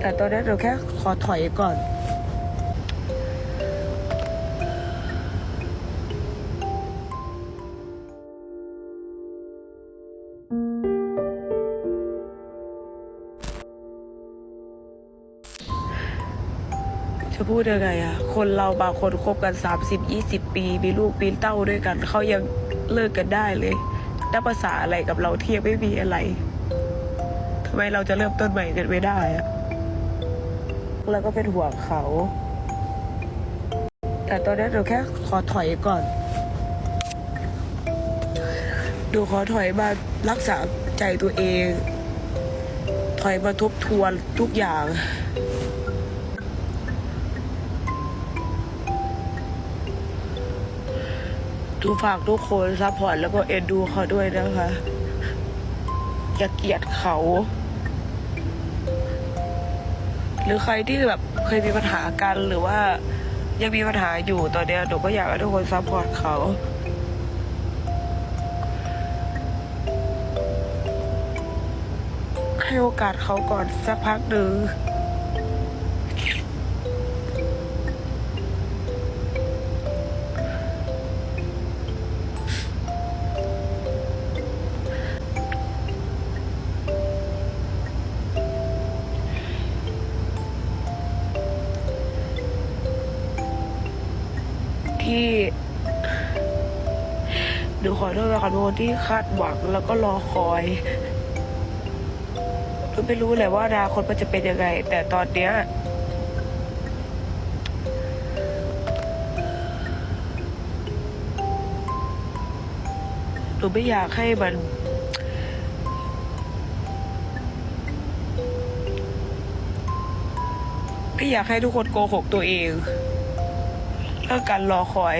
แต่ตอนนี้หนูแค่ขอถอยก่อน จะพูดยังไงอะคนเราบางคนคบกัน 30 20 ปี มีลูกปีนเต้าด้วยกัน เขายังเลิกกันได้เลยนับภาษาอะไรกับเราที่ยังไม่มีอะไร ทำไมเราจะเริ่มต้นใหม่กันไม่ได้อะ แล้วก็เป็นห่วงเขา แต่ตอนนี้หนูแค่ขอถอยก่อนหนูขอถอยมารักษาใจตัวเอง ถอยมาทบทวนทุกอย่างทุกฝากทุกคนซัพพอร์ตแล้วก็เอ็นดูเขาด้วยนะคะ อย่าเกลียดเขา หรือใครที่แบบเคยมีปัญหากันหรือว่ายังมีปัญหาอยู่ตอนเนี้ยหนูก็อยากให้ทุกคนซัพพอร์ตเขาให้โอกาสเขาก่อนสักพักหนึ่ง ที่หนูขอโทษนะคะทุกคนที่คาดหวังแล้วก็รอคอยหนูไม่รู้เลยว่าอนาคตมันจะเป็นยังไง แต่ตอนเนี้ยหนูไม่อยากให้มันไม่อยากให้ทุกคนโกหกตัวเอง แล้วการรอคอย